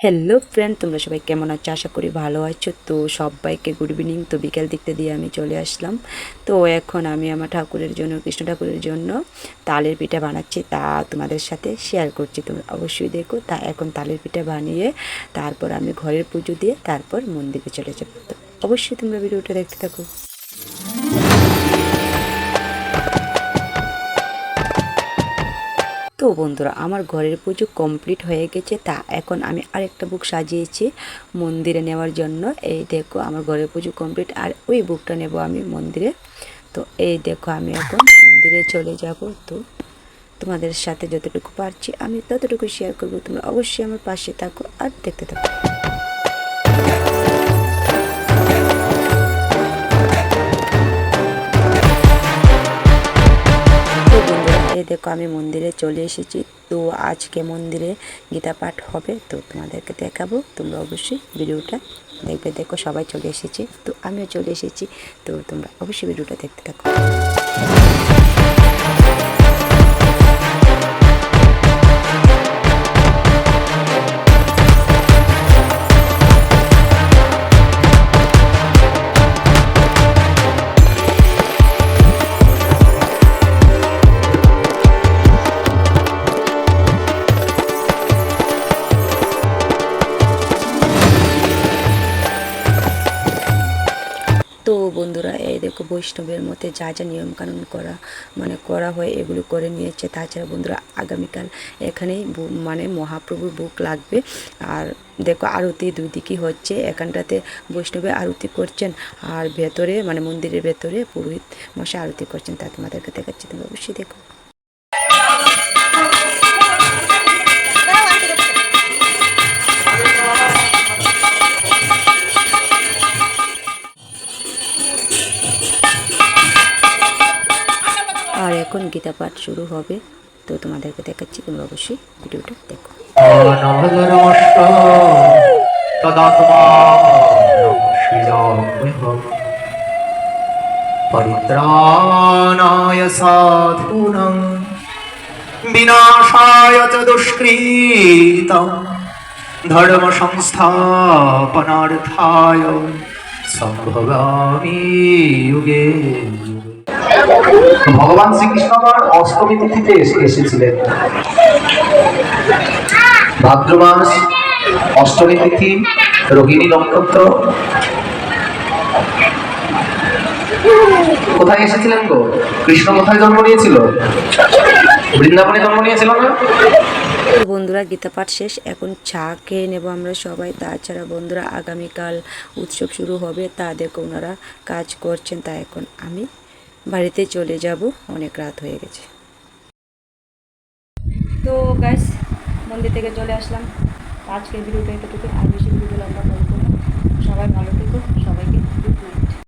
Hello friend তোমরা সবাই কেমন আছো? আশা করি ভালো আছো। তো সবাইকে গুড ইভিনিং তো বিকেল দিকতে দিয়ে আমি চলে আসলাম। তো এখন আমি আমার ঠাকুরের জন্য, কৃষ্ণ ঠাকুরের জন্য তালের পিঠা বানাচ্ছি। তা তোমাদের সাথে শেয়ার করছি। তোমরা অবশ্যই দেখো। তা এখন তালের পিঠা বানিয়ে তারপর আমি ঘরের পুজো দিয়ে তারপর মন্দিরে চলে যাব। তো অবশ্যই তোমরা ভিডিওটা দেখতে থাকো। তো বন্ধুরা, আমার ঘরের পুজো কমপ্লিট হয়ে গেছে, তা এখন আমি আরেকটা বুক সাজিয়েছি মন্দিরে নেওয়ার জন্য। এই দেখো, আমার ঘরের পুজো কমপ্লিট আর ওই বুকটা নেব আমি মন্দিরে। তো এই দেখো, আমি এখন মন্দিরে চলে যাব। তো তোমাদের সাথে যতটুকু পারছি, আমি ততটুকু শেয়ার করব। তোমরা অবশ্যই আমার পাশে থাকো আর দেখতে থাকো। দেখো, আমি মন্দিরে চলে এসেছি। তো আজকে মন্দিরে গীতা পাঠ হবে, তো তোমাদেরকে দেখাবো। তোমরা অবশ্যই ভিডিওটা দেখবে। দেখো, সবাই চলে এসেছে। তো আমিও চলে এসেছি। তো তোমরা অবশ্যই ভিডিওটা দেখতে থাকো। তো বন্ধুরা, এই দেখো বৈষ্ণবের মধ্যে যা যা নিয়মকানুন করা মানে করা হয় এগুলো করে নিয়েছে। তাছাড়া বন্ধুরা, আগামীকাল এখানেই মানে মহাপ্রভুর বুক লাগবে। আর দেখো আরতি দুই দিকই হচ্ছে। এখানটাতে বৈষ্ণবে আরতি করছেন আর ভেতরে মানে মন্দিরের ভেতরে পুরোহিত মশাই আরতি করছেন। তা মাদেরকে দেখাচ্ছি, তুমি অবশ্যই দেখো। আর এখন গীতা পাঠ শুরু হবে, তো তোমাদেরকে দেখাচ্ছি, তোমরা অবশ্যই ভিডিওটা দেখো পরিত্রাণায় সাধূনাং বিনাশায় চ দুষ্কৃতম ধর্ম সংস্থাপনার্থায় সম্ভবামি যুগে যুগে। ভগবান শ্রীকৃষ্ণ আমার অষ্টমী তিথিতে এসেছিলেন। ভাদ্র মাস, অষ্টমী তিথি, রোহিণী নক্ষত্র। কোথায় এসেছিলেন গো? কৃষ্ণ কোথায় জন্ম নিয়েছিল? বৃন্দাবনে জন্ম নিয়েছিল না? বন্ধুরা, গীতা পাঠ শেষ। এখন চা খেয়ে নেব আমরা সবাই। তাছাড়া বন্ধুরা, আগামীকাল উৎসব শুরু হবে। তা দেখো ওনারা কাজ করছেন, তা এখন আমি বাড়িতে চলে যাব, অনেক রাত হয়ে গেছে। তো গ্যাস মন্দির থেকে চলে আসলাম। আজকের ভিডিওটা এতটুকু আর বেশি ভিডিও লম্বা করব সবাই ভালো থেকো, সবাইকে